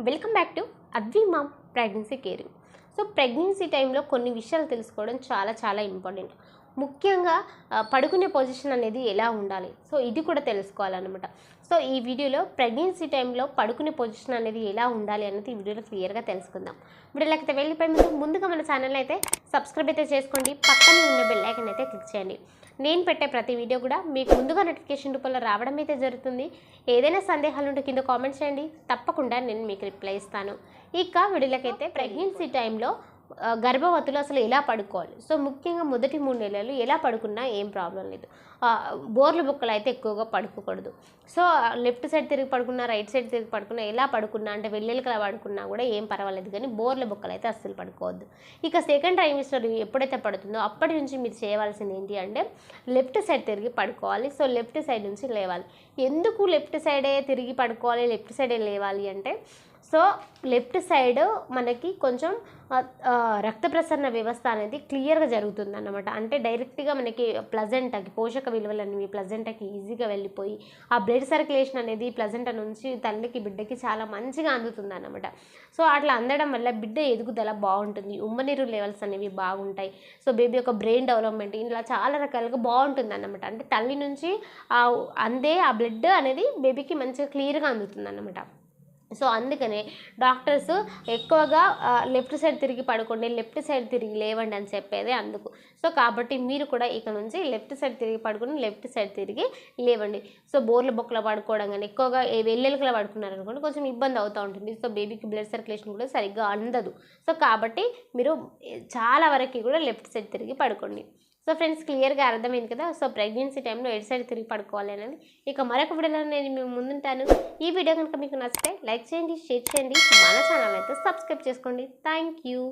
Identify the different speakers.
Speaker 1: Welcome back to Advi mom pregnancy caring. So pregnancy టైంలో కొన్ని విషయాలు తెలుసుకోవడం చాలా చాలా ఇంపార్టెంట్. ముఖ్యంగా పడుకునే పొజిషన్ అనేది ఎలా ఉండాలి? సో ఇది కూడా తెలుసుకోవాలన్నమాట. సో ఈ వీడియోలో ప్రెగ్నెన్సీ టైంలో పడుకునే పొజిషన్ అనేది ఎలా ఉండాలి అనేది ఈ వీడియోలో క్లియర్గా తెలుసుకుందాం. వీడియోలకైతే వెళ్ళిపోయి ముందు ముందుగా మన ఛానల్ అయితే సబ్స్క్రైబ్ అయితే చేసుకోండి. పక్కనే ఉన్న బెల్ అయితే క్లిక్ చేయండి. నేను పెట్టే ప్రతి వీడియో కూడా మీకు ముందుగా నోటిఫికేషన్ రూపంలో రావడం అయితే జరుగుతుంది. ఏదైనా సందేహాలు ఉంటే కింద కామెంట్ చేయండి. తప్పకుండా నేను మీకు రిప్లై ఇస్తాను. ఇక వీడియోలకైతే ప్రెగ్నెన్సీ టైంలో గర్భవతులు అసలు ఎలా పడుకోవాలి? సో ముఖ్యంగా మొదటి మూడు నెలలు ఎలా పడుకున్నా ఏం ప్రాబ్లం లేదు. బోర్లు బోర్ల బొక్కలు అయితే ఎక్కువగా పడుకోకూడదు. సో లెఫ్ట్ సైడ్ తిరిగి పడుకున్నా రైట్ సైడ్ తిరిగి పడుకున్నా ఎలా పడుకున్నా అంటే వెల్లెలకలా పడుకున్నా కూడా ఏం పర్వాలేదు కానీ బోర్ల బొక్కలు అయితే అస్సలు పడుకోవద్దు. ఇక సెకండ్ ట్రైమిస్టర్ ఎప్పుడైతే పడుతుందో అప్పటి నుంచి మీరు చేయవలసింది ఏంటి అంటే లెఫ్ట్ సైడ్ తిరిగి పడుకోవాలి. సో లెఫ్ట్ సైడ్ నుంచి లేవాలి. ఎందుకు లెఫ్ట్ సైడే తిరిగి పడుకోవాలి లెఫ్ట్ సైడే లేవాలి అంటే సో లెఫ్ట్ సైడ్ మనకి కొంచెం రక్త ప్రసరణ వ్యవస్థ అనేది క్లియర్గా జరుగుతుంది అన్నమాట అంటే డైరెక్ట్గా మనకి ప్లజెంటకి పోషక విలువలు అనేవి ప్లజెంటకి ఈజీగా వెళ్ళిపోయి ఆ బ్లడ్ సర్క్యులేషన్ అనేది ప్లజెంట నుంచి తల్లికి బిడ్డకి చాలా మంచిగా అందుతుంది అన్నమాట సో అట్లా అందడం వల్ల బిడ్డ ఎదుగుదల బాగుంటుంది. ఉమ్మనీరు లెవెల్స్ అనేవి బాగుంటాయి. సో బేబీ యొక్క బ్రెయిన్ డెవలప్మెంట్ ఇలా చాలా రకాలుగా బాగుంటుంది అన్నమాట అంటే తల్లి నుంచి అందే ఆ బ్లడ్ అనేది బేబీకి మంచిగా క్లియర్గా అందుతుంది అన్నమాట సో అందుకనే డాక్టర్స్ ఎక్కువగా లెఫ్ట్ సైడ్ తిరిగి పడుకోండి లెఫ్ట్ సైడ్ తిరిగి లేవండి అని చెప్పేది అందుకు. సో కాబట్టి మీరు కూడా ఇక నుంచి లెఫ్ట్ సైడ్ తిరిగి పడుకుని లెఫ్ట్ సైడ్ తిరిగి లేవండి. సో బోర్ల బొక్కల పడుకోవడం కానీ ఎక్కువగా ఏ పడుకున్నారు అనుకోండి కొంచెం ఇబ్బంది అవుతూ ఉంటుంది. సో బేబీకి బ్లడ్ సర్క్యులేషన్ కూడా సరిగ్గా అందదు. సో కాబట్టి మీరు చాలా వరకు కూడా లెఫ్ట్ సైడ్ తిరిగి పడుకోండి. సో ఫ్రెండ్స్ క్లియర్గా అర్థమైంది కదా? సో ప్రెగ్నెన్సీ టైంలో ఎటు సైడ్ తిరిగి పడుకోవాలి అనేది. ఇక మరొక వీడియోలో నేను మేము ముందుంటాను. ఈ వీడియో కనుక మీకు నచ్చితే లైక్ చేయండి షేర్ చేయండి. మన ఛానల్ అయితే సబ్స్క్రైబ్ చేసుకోండి. Thank you.